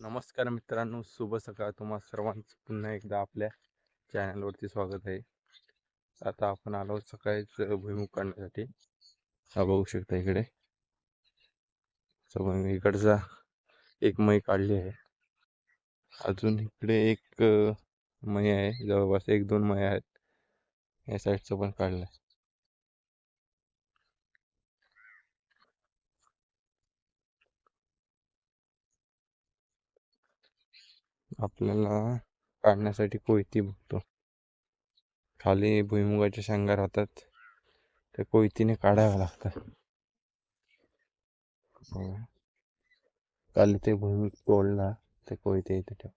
नमस्कार मित्रांनो शुभ सकाळ तुम्हा सर्वांचं. पुन्हा एकदा आपल्या चॅनलवरती स्वागत आहे. आता आपण आलो सकाळीच भुईमुख काढण्यासाठी. हा बघू शकता इकडे. इकडचा एक मै काढली आहे. अजून इकडे एक अ, मै आहे. जवळपास एक दोन मै आहेत. या साईडचं पण काढलं आहे आपल्याला काढण्यासाठी कोयती बघतो. खाली भुईमुगाच्या शेंगा राहतात. त्या कोयतीने काढाव्या लागतात. खाली ते भुईमुग तोडला ते कोयते इथे ठेव.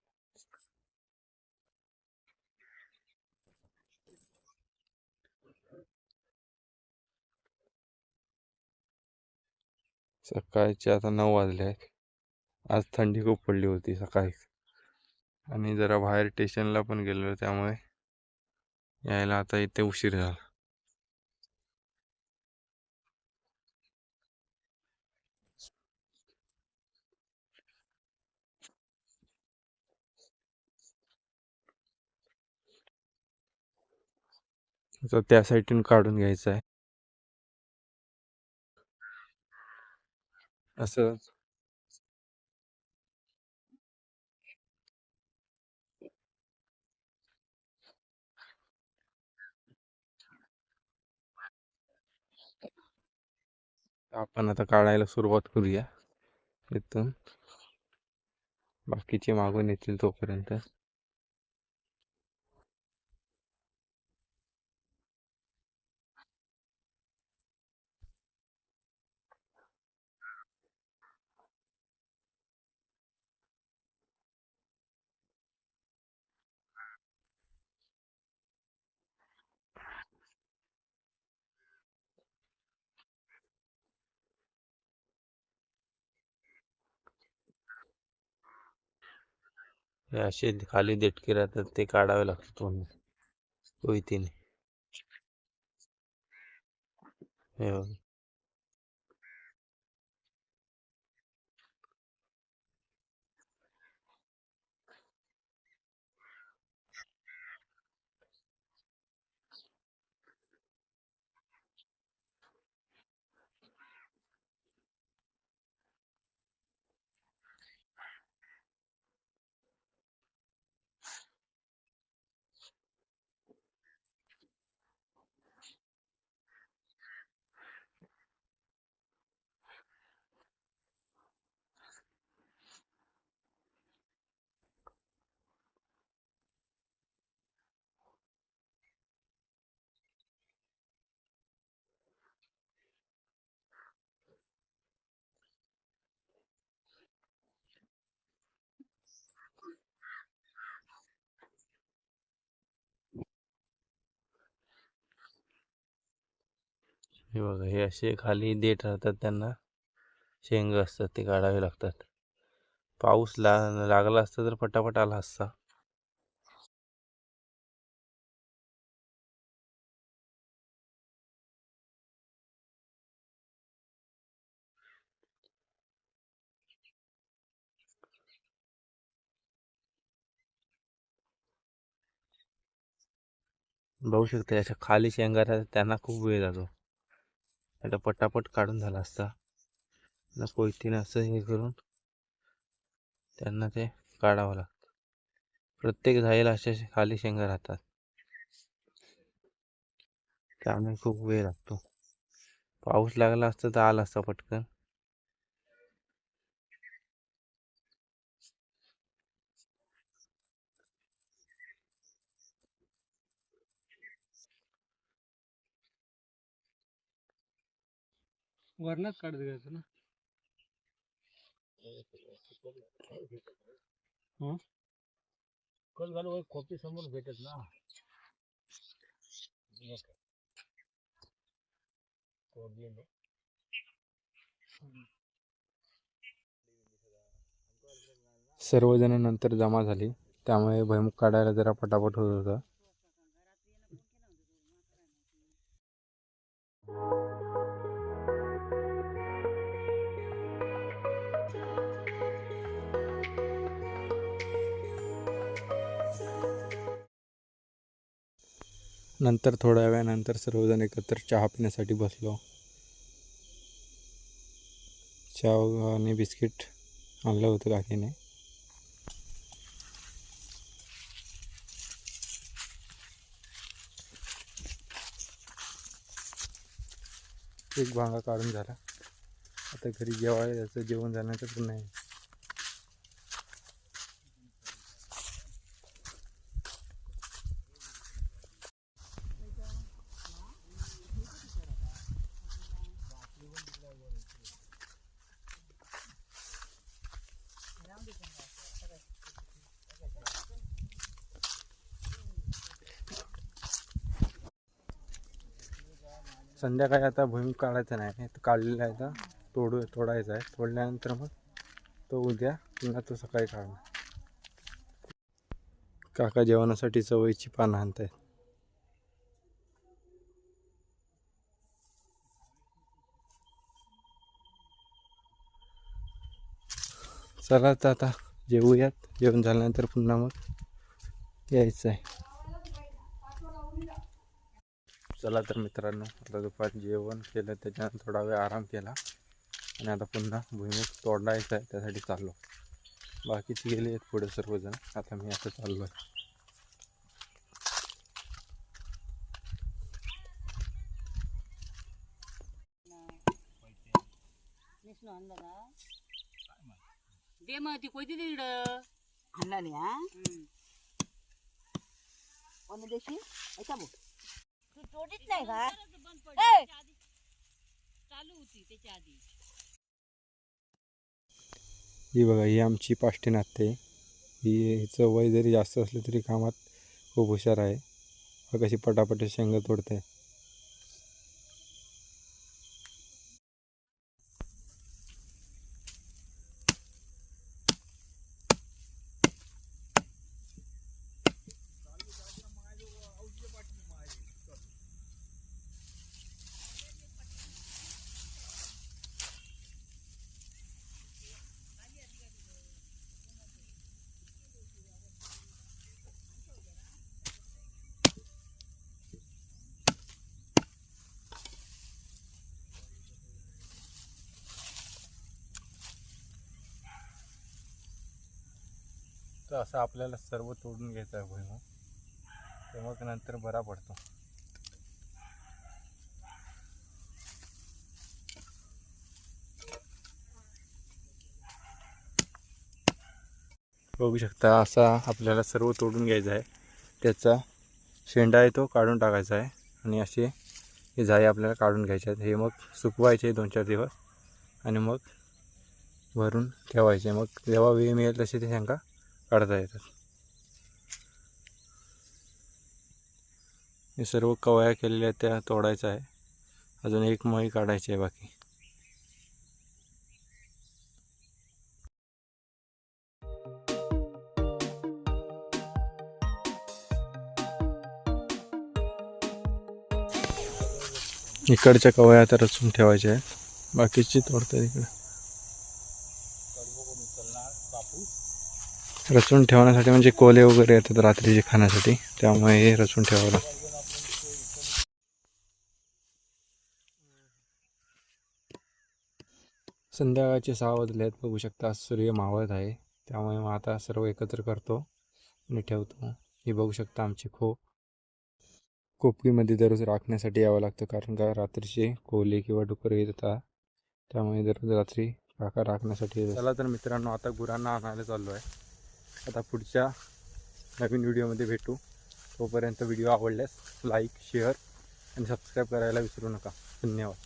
सकाळचे आता नऊ वाजले आहेत. आज थंडी खूप पडली होती सकाळी. आणि जरा बाहेर स्टेशनला पण गेलेलो त्यामुळे यायला आता इथे उशीर झाला. तर त्या साईडून काढून घ्यायचं आहे. असं आपण आता काढायला सुरुवात करूया. इथून. बाकीचे मागून येतील तोपर्यंत. असे खाली देटके राहतात ते काढावे लागतात म्हणून. कोयतीने हे बघ. हे बघा हे असे खाली देठ राहतात त्यांना. शेंग असतात ते काढावे लागतात. पाऊस ला लागला असता तर पटापट आला असता. बघू शकता अशा खाली शेंगा राहतात त्यांना खूप वेळ जातो. आता पटापट काढून झाला असता. न असं हे करून त्यांना ते काढावं लागतं. प्रत्येक झाईला अशा खाली शेंगा राहतात. त्यामुळे खूप वेळ लागतो. पाऊस लागला असता तर आला असता पटकन. वरनच काढत घ्यायचं ना? हं? कल घालू खोपी समोर भेटत ना. सर्वजण नंतर जमा झाली. त्यामुळे भैमुख काढायला जरा पटापट होत होता. नंतर थोड्या वेळानंतर सर्वजण एकत्र चहा पिण्यासाठी बसलो. चहा आणि बिस्किट आणलं होतं काकीने. एक भांगा काढून झाला. आता घरी जेवायला त्याचं जेवण जाण्याचं पण नाही. संध्याकाळी आता भुईमुग काढायचा नाही. तो काढलेला आहे आता. तोडू तोडायचा आहे. तोडल्यानंतर मग तो उद्या पुन्हा तो सकाळी काढणार. काका जेवणासाठी चवळीची पानं आणत आहेत चला तर आता जेवूयात. जेवण झाल्यानंतर पुन्हा मग यायचं आहे. चला तर मित्रांनो आता दुपारी जेवण केलं त्याच्यानंतर थोडा वेळ आराम केला. आणि आता पुन्हा भुईमुग तोडायचा आहे त्यासाठी चाललो. बाकीचे गेले आहेत पुढे सर्वजण. आता मी आता चाललो आहे दे मग ती दे इकडं? आणला नाही हा कोणी देशी? ऐका तोडीत नाही का ए! चालू होती त्याच्या आधी. ही बघा ही आमची पाष्टीनाथ आहे ही हिचं वय जरी जास्त असलं तरी कामात खूप हुशार आहे. बघा कशी पटापट शेंग तोडते. तर असं आपल्याला सर्व तोडून घ्यायचं आहे भुईमुग. तर मग नंतर बरा पडतो. बघू शकता असा आपल्याला सर्व तोडून घ्यायचा आहे. त्याचा शेंडा आहे तो काढून टाकायचा आहे. आणि असे हे जाई आपल्याला काढून घ्यायचे आहेत. हे मग सुकवायचे दोन चार दिवस. आणि मग भरून ठेवायचे. मग जेव्हा वेळ मिळेल तसे ते शेंगा काढता येतात. हे सर्व कवया केलेल्या त्या तोडायच्या आहे. अजून एक मही काढायची आहे बाकी. इकडच्या कवया तर रचून ठेवायच्या आहेत. बाकीची तोडतात इकडे. रचून ठेवण्यासाठी म्हणजे कोले वगैरे येतात रात्रीचे खाण्यासाठी त्यामुळे हे रचून ठेवावं लागतं. संध्याकाळचे सहा वाजले आहेत बघू शकता सूर्य मावळत आहे. त्यामुळे मग आता सर्व एकत्र करतो आणि ठेवतो. ही बघू शकता आमची खो खोपीमध्ये दररोज राखण्यासाठी यावं लागतं कारण का रात्रीचे कोले किंवा डुकर होता. त्यामुळे दररोज रात्री राखा राखण्यासाठी चला तर मित्रांनो आता गुरांना आणायला चाललो आहे आता पुढच्या नवीन व्हिडिओमध्ये भेटू. तोपर्यंत व्हिडिओ आवडल्यास लाईक शेअर आणि सबस्क्राईब करायला विसरू नका. धन्यवाद.